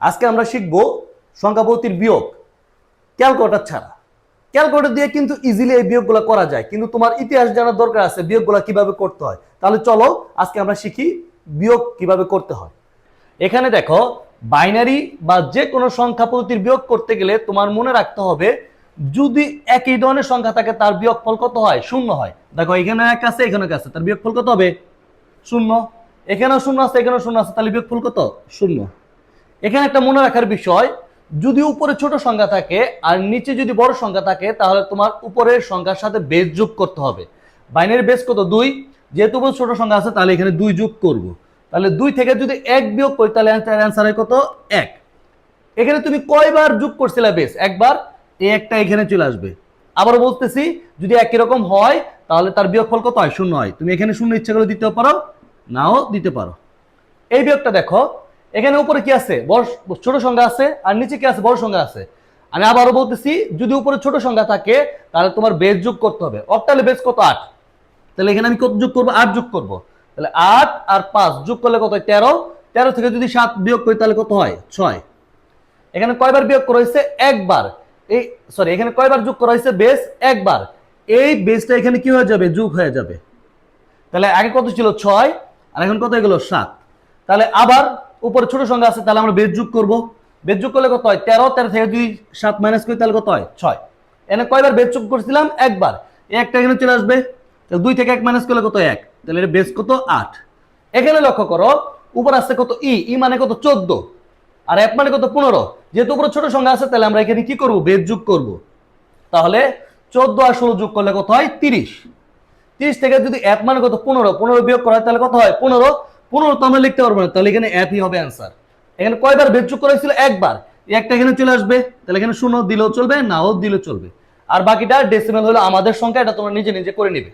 আজকে আমরা শিখব সংখ্যা পদ্ধতির বিয়োগ। ক্যালকুলেটর ছাড়া। ক্যালকুলেটর দিয়ে কিন্তু ইজিলি এই বিয়োগগুলো করা যায়। কিন্তু তোমার ইতিহাস জানার দরকার আছে বিয়োগগুলো কীভাবে করতে হয়। তাহলে চলো আজকে আমরা শিখি বিয়োগ কীভাবে করতে হয়। এখানে দেখো বাইনারি বা যে কোনো সংখ্যা পদ্ধতির বিয়োগ করতে গেলে তোমার মনে রাখতে হবে, যদি একই ধরনের সংখ্যা থাকে, তার বিয়োগফল কত হয়? শূন্য হয়। দেখো, এখানে এক আছে, এখানে আছে, তার বিয়োগফল কত হবে? শূন্য। এখানেও শূন্য আছে, এখানেও শূন্য আছে, তাহলে বিয়োগফল কত? শূন্য। এখানে একটা মনে রাখার বিষয়, যদি উপরে ছোট সংখ্যা থাকে আর নিচে যদি বড় সংখ্যা থাকে, তাহলে তোমার উপরের সংখ্যার সাথে বেস যোগ করতে হবে। বাইনারি বেস কত? দুই। যেহেতু উপরে ছোট সংখ্যা আছে, তাহলে এখানে দুই যোগ করব। তাহলে দুই থেকে যদি এক বিয়োগ করি, তাহলে অ্যান্সার হয় কত? এক। এখানে তুমি কয়বার যোগ করছিলে বেস একবার। এই একটা এখানে চলে আসবে। আবার বলতেছি, যদি একই রকম হয়, তাহলে তার বিয়োগফল কত হয়? শূন্য হয়। তুমি এখানে শূন্য ইচ্ছা করে দিতে পারো, নাও দিতে পারো। এই বিয়োগটা দেখো। এখানে উপরে কি আছে? বড় ছোট সংখ্যা আছে, আর নিচে কি আছে? বড় সংখ্যা আছে। আমি আবারও বলতেছি, যদি উপরে ছোট সংখ্যা থাকে, তাহলে তোমার বেজ যোগ করতে হবে। অক্টালে বেজ কত? আট। তাহলে এখানে আমি কত যোগ করব? আট যোগ করব। তাহলে আট আর পাঁচ যোগ করলে কত হয়? তেরো। তেরো থেকে যদি সাত বিয়োগ করি, তাহলে কত হয়? ছয়। এখানে কয়বার বিয়োগ করা হয়েছে? একবার। এই সরি এখানে কয়বার যোগ করা হয়েছে? বেস একবার। এই বেসটা এখানে কি হয়ে যাবে? যোগ হয়ে যাবে। তাহলে আগে কত ছিল? ছয়। আর এখন কত গেল? সাত। তাহলে আবার উপরে ছোট সংখ্যা আছে, তাহলে আমরা বেজ যোগ করব। বেজ যোগ করলে কত হয়? তেরো তেরো থেকে যদি সাত মাইনাস করি, তাহলে কত হয়? ছয়। এনে কয়বার বেজ যোগ করছিলাম? একবার। একটা এখানে চলে আসবে। দুই থেকে এক মাইনাস করলে কত এক। তাহলে এটা বেজ কত? আট। এখানে লক্ষ্য করো, উপর আসছে কত ই ই মানে কত? চোদ্দ। আর এক মানে কত? পনেরো। যেহেতু উপরে ছোট সংখ্যা আছে, তাহলে আমরা এখানে কি করব? বেদ যোগ করব। তাহলে চোদ্দ আর ষোলো যোগ করলে কত হয়? তিরিশ। তিরিশ থেকে যদি এক মানে কত? পনেরো। পনেরো বিয়োগ করা হয়, তাহলে কত হয়? পনেরো। পনেরো তো আমরা লিখতে পারব না, তাহলে এখানে একই হবে অ্যান্সার এখানে কয়বার বেদ যোগ করেছিল একবার। একটা এখানে চলে আসবে, তাহলে এখানে শূন্য দিলেও চলবে, নাও দিলেও চলবে। আর বাকিটা ডেসিমেল হলো আমাদের সংখ্যা, এটা তোমরা নিজে নিজে করে নিবে।